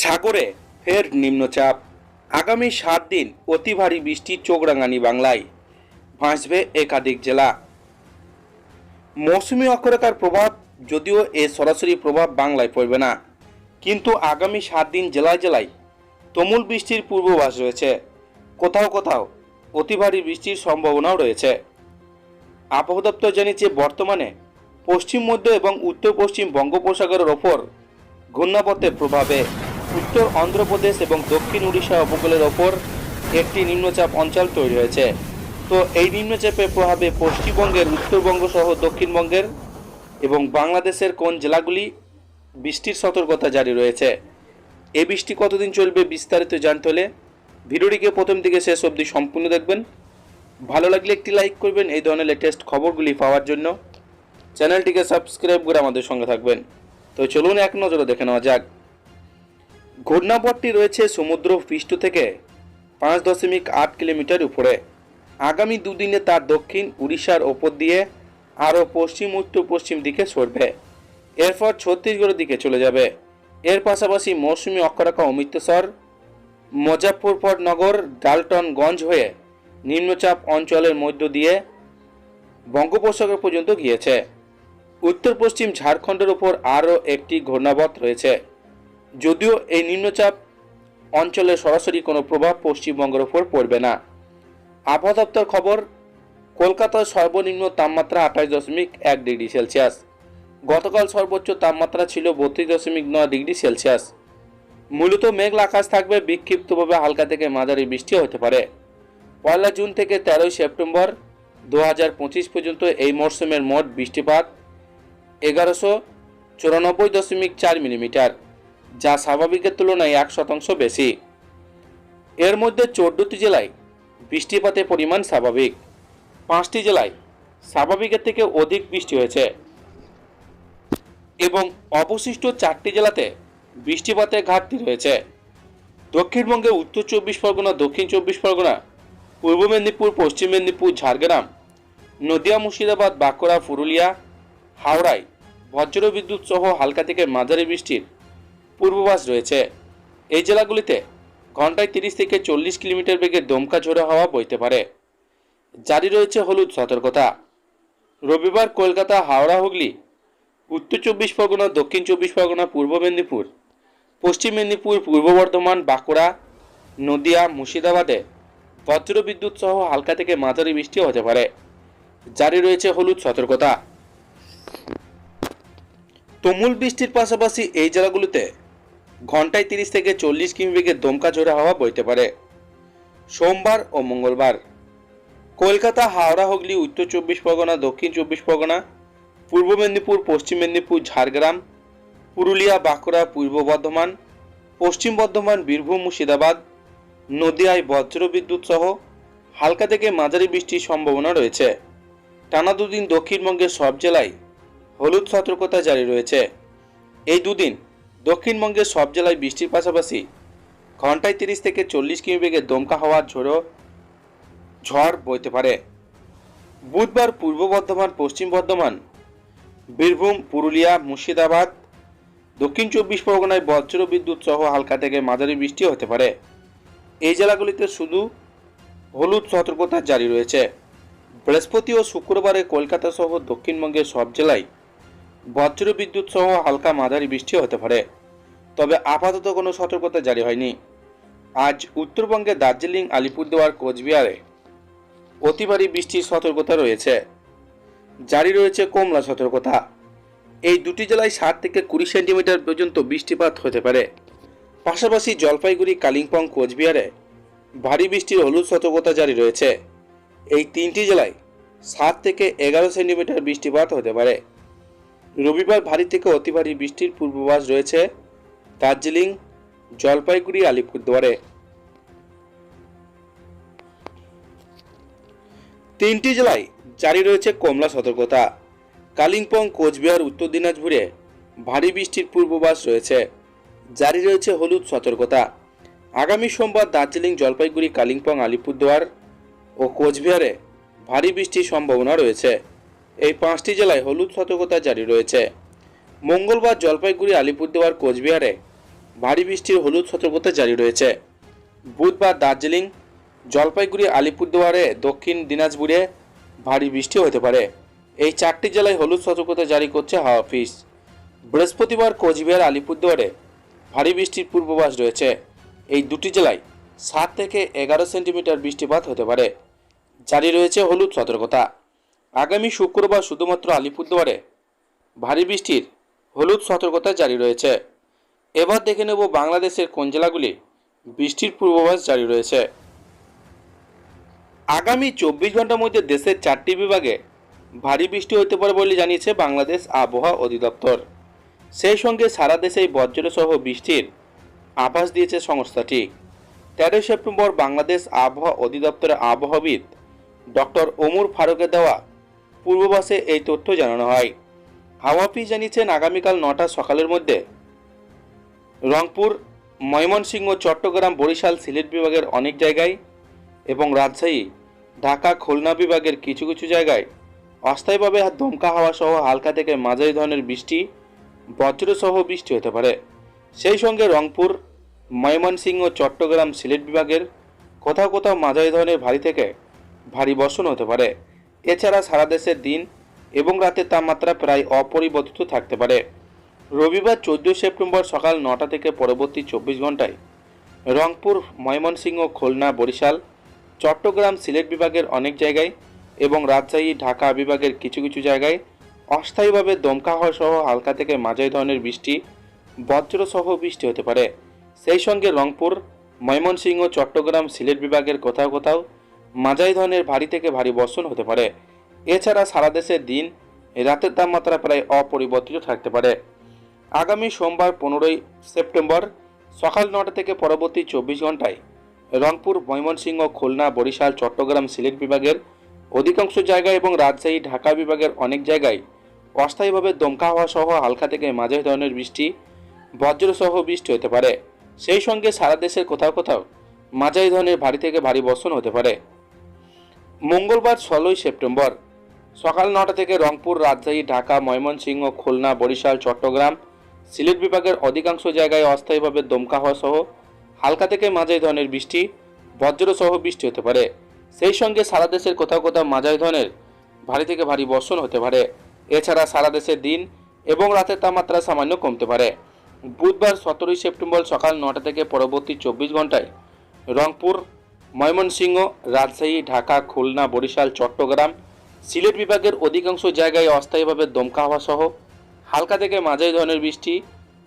সাগরে ফের নিম্নচাপ। আগামী সাত দিন অতি ভারী বৃষ্টি চোখরাঙানি বাংলায়। ভাসবে একাধিক জেলা। মৌসুমি অক্ষরেখার প্রভাব যদিও এ সরাসরি প্রভাব বাংলায় পড়বে না। কিন্তু আগামী সাত দিন জেলায় জেলায় তুমুল বৃষ্টির পূর্বাভাস রয়েছে। কোথাও কোথাও অতি ভারী বৃষ্টির সম্ভাবনাও রয়েছে। আবহাওয়া দপ্তর জানিয়েছে, বর্তমানে পশ্চিম মধ্য এবং উত্তর পশ্চিম বঙ্গোপসাগরের ওপর ঘূর্ণাবর্তের প্রভাবে উত্তর অন্ধ্রপ্রদেশ এবং দক্ষিণ উড়িষ্যা উপকূলের ওপর একটি নিম্নচাপ অঞ্চল তৈরি হয়েছে। তো এই নিম্নচাপের প্রভাবে পশ্চিমবঙ্গের উত্তরবঙ্গ সহ দক্ষিণবঙ্গের এবং বাংলাদেশের কোন জেলাগুলি বৃষ্টির সতর্কতা জারি রয়েছে? এ বৃষ্টি কতদিন চলবে বিস্তারিত জানতে হলে ভিডিওটিকে প্রথম থেকে শেষ অবধি সম্পূর্ণ দেখবেন। ভালো লাগলে একটি লাইক করবেন, এই ধরনের লেটেস্ট খবরগুলি পাওয়ার জন্য। চ্যানেলটিকে সাবস্ক্রাইব করে আমাদের সঙ্গে থাকবেন। তো চলুন এক নজরে দেখে নেওয়া যাক। ঘূর্ণাবর্তটি রয়েছে সমুদ্র পৃষ্ঠ থেকে পাঁচ দশমিক আট কিলোমিটার উপরে। আগামী দুদিনে তার দক্ষিণ উড়িষ্যার ওপর দিয়ে আরও পশ্চিম, উত্তর, পশ্চিম দিকে সরবে। এরপর ছত্তিশগড়ের দিকে চলে যাবে। এর পাশাপাশি মৌসুমি অক্ষরেখা অমৃতসর নগর ডালটনগঞ্জ হয়ে নিম্নচাপ অঞ্চলের মধ্য দিয়ে বঙ্গোপসাগর পর্যন্ত গিয়েছে। উত্তর পশ্চিম ঝাড়খণ্ডের উপর আরও একটি ঘূর্ণাবর্ত রয়েছে। যদিও এই নিম্নচাপ অঞ্চলে সরাসরি কোনো প্রভাব পশ্চিমবঙ্গের ওপর পড়বে না। আবহাওয়া দপ্তর খবর, কলকাতার সর্বনিম্ন তাপমাত্রা আঠাশ দশমিক এক ডিগ্রি সেলসিয়াস। গতকাল সর্বোচ্চ তাপমাত্রা ছিল বত্রিশ দশমিক নয় ডিগ্রি সেলসিয়াস। মূলত মেঘলা আকাশ থাকবে, বিক্ষিপ্তভাবে হালকা থেকে মাঝারি বৃষ্টি হতে পারে। পয়লা জুন থেকে তেরোই সেপ্টেম্বর দু হাজার পঁচিশ পর্যন্ত এই মরশুমের মোট বৃষ্টিপাত এগারোশো চুরানব্বই দশমিক চার মিলিমিটার। যা স্বাভাবিকের তুলনায় এক শতাংশ বেশি। এর মধ্যে চোদ্দটি জেলায় বৃষ্টিপাতের পরিমাণ স্বাভাবিক। পাঁচটি জেলায় স্বাভাবিকের থেকে অধিক বৃষ্টি হয়েছে। এবং অবশিষ্ট চারটি জেলাতে বৃষ্টিপাতের ঘাটতি রয়েছে। দক্ষিণবঙ্গে উত্তর চব্বিশ পরগনা, দক্ষিণ চব্বিশ পরগনা, পূর্ব মেদিনীপুর, পশ্চিম মেদিনীপুর, ঝাড়গ্রাম, নদিয়া, মুর্শিদাবাদ, বাঁকুড়া, পুরুলিয়া, হাওড়ায় বজ্র বিদ্যুৎ সহ হালকা থেকে মাঝারি বৃষ্টির পূর্বাভাস রয়েছে। এই জেলাগুলিতে ঘন্টায় তিরিশ থেকে চল্লিশ কিলোমিটার বেগে দমকা ঝোড়ো হাওয়া বইতে পারে। জারি রয়েছে হলুদ সতর্কতা। রবিবার কলকাতা, হাওড়া, হুগলি, উত্তর চব্বিশ পরগনা, দক্ষিণ চব্বিশ পরগনা, পূর্ব মেদিনীপুর, পশ্চিম মেদিনীপুর, পূর্ব বর্ধমান, বাঁকুড়া, নদিয়া, মুর্শিদাবাদে বজ্র বিদ্যুৎ সহ হালকা থেকে মাঝারি বৃষ্টি হতে পারে। জারি রয়েছে হলুদ সতর্কতা। তুমুল বৃষ্টির পাশাপাশি এই জেলাগুলোতে ঘন্টায় তিরিশ থেকে চল্লিশ কিমি বেগে দমকা ঝোড়া হাওয়া বইতে পারে। সোমবার ও মঙ্গলবার। কলকাতা, হাওড়া, হুগলি, উত্তর চব্বিশ পরগনা, দক্ষিণ চব্বিশ পরগনা, পূর্ব মেদিনীপুর, পশ্চিম মেদিনীপুর, ঝাড়গ্রাম, পুরুলিয়া, বাঁকুড়া, পূর্ব বর্ধমান, পশ্চিম বর্ধমান, বীরভূম, মুর্শিদাবাদ, নদিয়ায় বজ্র বিদ্যুৎ সহ হালকা থেকে মাঝারি বৃষ্টির সম্ভাবনা রয়েছে। টানা দুদিন দক্ষিণবঙ্গের সব জেলায় হলুদ সতর্কতা জারি রয়েছে। এই দুদিন দক্ষিণবঙ্গের সব জেলায় বৃষ্টির পাশাপাশি ঘন্টায় তিরিশ থেকে চল্লিশ কিমি বেগে দমকা হওয়ার ঝোড়ো ঝড় বইতে পারে। বুধবার পূর্ব বর্ধমান, পশ্চিম বর্ধমান, বীরভূম, পুরুলিয়া, মুর্শিদাবাদ, দক্ষিণ চব্বিশ পরগনায় বজ্র বিদ্যুৎ সহ হালকা থেকে মাঝারি বৃষ্টি হতে পারে। এই জেলাগুলিতে শুধু হলুদ সতর্কতা জারি রয়েছে। বৃহস্পতি ও শুক্রবারে কলকাতা সহ দক্ষিণবঙ্গের সব জেলায় বজ্র বিদ্যুৎ সহ হালকা মাঝারি বৃষ্টি হতে পারে। তবে আপাতত কোনো সতর্কতা জারি হয়নি। আজ উত্তরবঙ্গে দার্জিলিং, আলিপুরদুয়ার, কোচবিহারে অতি ভারী বৃষ্টির সতর্কতা রয়েছে। জারি রয়েছে কমলা সতর্কতা। এই দুটি জেলায় ষাট থেকে কুড়ি সেন্টিমিটার পর্যন্ত বৃষ্টিপাত হতে পারে। পাশাপাশি জলপাইগুড়ি, কালিম্পং, কোচবিহারে ভারী বৃষ্টির হলুদ সতর্কতা জারি রয়েছে। এই তিনটি জেলায় সাত থেকে এগারো সেন্টিমিটার বৃষ্টিপাত হতে পারে। রবিবার ভারী থেকে অতি ভারী বৃষ্টির পূর্বাভাস রয়েছে দার্জিলিং, জলপাইগুড়ি, আলিপুরদুয়ারে। তিনটি জেলায় জারি রয়েছে কমলা সতর্কতা। কালিম্পং, কোচবিহার, উত্তর দিনাজপুরে ভারী বৃষ্টির পূর্বাভাস রয়েছে। জারি রয়েছে হলুদ সতর্কতা। আগামী সোমবার দার্জিলিং, জলপাইগুড়ি, কালিম্পং, আলিপুরদুয়ার ও কোচবিহারে ভারী বৃষ্টির সম্ভাবনা রয়েছে। এই পাঁচটি জেলায় হলুদ সতর্কতা জারি রয়েছে। মঙ্গলবার জলপাইগুড়ি, আলিপুরদুয়ার, কোচবিহারে ভারী বৃষ্টির হলুদ সতর্কতা জারি রয়েছে। বুধবার দার্জিলিং, জলপাইগুড়ি, আলিপুরদুয়ারে দক্ষিণ দিনাজপুরে ভারী বৃষ্টি হতে পারে। এই চারটি জেলায় হলুদ সতর্কতা জারি করছে হাওয়া অফিস। বৃহস্পতিবার কোচবিহার, আলিপুরদুয়ারে ভারী বৃষ্টির পূর্বাভাস রয়েছে। এই দুটি জেলায় সাত থেকে এগারো সেন্টিমিটার বৃষ্টিপাত হতে পারে। জারি রয়েছে হলুদ সতর্কতা। আগামী শুক্রবার শুধুমাত্র আলিপুরদুয়ারে ভারী বৃষ্টির হলুদ সতর্কতা জারি রয়েছে। এবার দেখে নেব বাংলাদেশের কোন জেলাগুলি বৃষ্টির পূর্বাভাস জারি রয়েছে। আগামী চব্বিশ ঘণ্টার মধ্যে দেশের চারটি বিভাগে ভারী বৃষ্টি হতে পারে বলে জানিয়েছে বাংলাদেশ আবহাওয়া অধিদপ্তর। সেই সঙ্গে সারা দেশেই বজ্রসহ বৃষ্টির আভাস দিয়েছে সংস্থাটি। তেরোই সেপ্টেম্বর বাংলাদেশ আবহাওয়া অধিদপ্তরের আবহাওয়াবিদ ডক্টর ওমর ফারুকের দেওয়া পূর্বাভাসে এই তথ্য জানানো হয়। হাওয়া অফিস জানিয়েছেন, আগামীকাল নটা সকালের মধ্যে রংপুর, ময়মনসিংহ, চট্টগ্রাম, বরিশাল, সিলেট বিভাগের অনেক জায়গায় এবং রাজশাহী, ঢাকা, খুলনা বিভাগের কিছু কিছু জায়গায় অস্থায়ীভাবে দমকা হাওয়া সহ হালকা থেকে মাঝারি ধরনের বৃষ্টি, বজ্রসহ বৃষ্টি হতে পারে। সেই সঙ্গে রংপুর, ময়মনসিংহ, চট্টগ্রাম, সিলেট বিভাগের কোথাও কোথাও মাঝারি ধরনের ভারী থেকে ভারী বর্ষণ হতে পারে। এছাড়া সারা দেশের দিন এবং রাতের তাপমাত্রা প্রায় অপরিবর্তিত থাকতে পারে। রবিবার চোদ্দোই সেপ্টেম্বর সকাল নটা থেকে পরবর্তী চব্বিশ ঘন্টায় রংপুর, ময়মনসিংহ, খুলনা, বরিশাল, চট্টগ্রাম, সিলেট বিভাগের অনেক জায়গায় এবং রাজশাহী, ঢাকা বিভাগের কিছু কিছু জায়গায় অস্থায়ীভাবে দমকা হওয়া সহ হালকা থেকে মাঝারি ধরনের বৃষ্টি, বজ্রসহ বৃষ্টি হতে পারে। সেই সঙ্গে রংপুর, ময়মনসিংহ, চট্টগ্রাম, সিলেট বিভাগের কোথাও কোথাও মাঝারি ধরনের ভারী থেকে ভারী বর্ষণ হতে পারে। এছাড়া সারা দেশের দিন রাতের তাপমাত্রা প্রায় অপরিবর্তিত থাকতে পারে। আগামী সোমবার পনেরোই সেপ্টেম্বর সকাল নটা থেকে পরবর্তী চব্বিশ ঘন্টায় রংপুর, ময়মনসিংহ, খুলনা, বরিশাল, চট্টগ্রাম, সিলেট বিভাগের অধিকাংশ জায়গায় এবং রাজশাহী, ঢাকা বিভাগের অনেক জায়গায় অস্থায়ীভাবে দমকা হওয়া সহ হালকা থেকে মাঝারি ধরনের বৃষ্টি, বজ্রসহ বৃষ্টি হতে পারে। সেই সঙ্গে সারা দেশের কোথাও কোথাও মাঝারি ধরনের ভারী থেকে ভারী বর্ষণ হতে পারে। মঙ্গলবার ষোলোই সেপ্টেম্বর সকাল নটা থেকে রংপুর, রাজশাহী, ঢাকা, ময়মনসিংহ, খুলনা, বরিশাল, চট্টগ্রাম, সিলেট বিভাগের অধিকাংশ জায়গায় অস্থায়ীভাবে দমকা হওয়া সহ হালকা থেকে মাঝারি ধরনের বৃষ্টি, বজ্রসহ বৃষ্টি হতে পারে। সেই সঙ্গে সারা দেশের কোথাও কোথাও মাঝারি ধরনের ভারী থেকে ভারী বর্ষণ হতে পারে। এছাড়া সারা দেশের দিন এবং রাতের তাপমাত্রা সামান্য কমতে পারে। বুধবার সতেরোই সেপ্টেম্বর সকাল নটা থেকে পরবর্তী চব্বিশ ঘন্টায় রংপুর ময়মনসিংহ, রাজশাহী, ঢাকা, খুলনা, বরিশাল, চট্টগ্রাম সিলেট বিভাগের অধিকাংশ জায়গায় অস্থায়ীভাবে দমকা হওয়া সহ হালকা থেকে মাঝারি ধরনের বৃষ্টি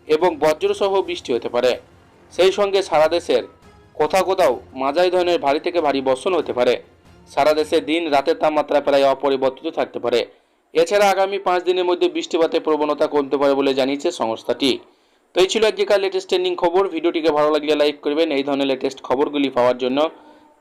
এবং বজ্রসহ বৃষ্টি হতে পারে। সেই সঙ্গে সারা দেশের কোথাও কোথাও মাঝারি ধরনের ভারী থেকে ভারী বর্ষণ হতে পারে। সারা দেশে দিন রাতের তাপমাত্রা প্রায় অপরিবর্তিত থাকতে পারে। এছাড়া আগামী পাঁচ দিনের মধ্যে বৃষ্টিপাতের প্রবণতা কমতে পারে বলে জানিয়েছে সংস্থাটি। তো এই ছিল আজকেকার লেটেস্ট ট্রেন্ডিং খবর। ভিডিওটিকে ভালো লাগলে লাইক করবেন। এই ধরনের লেটেস্ট খবরগুলি পাওয়ার জন্য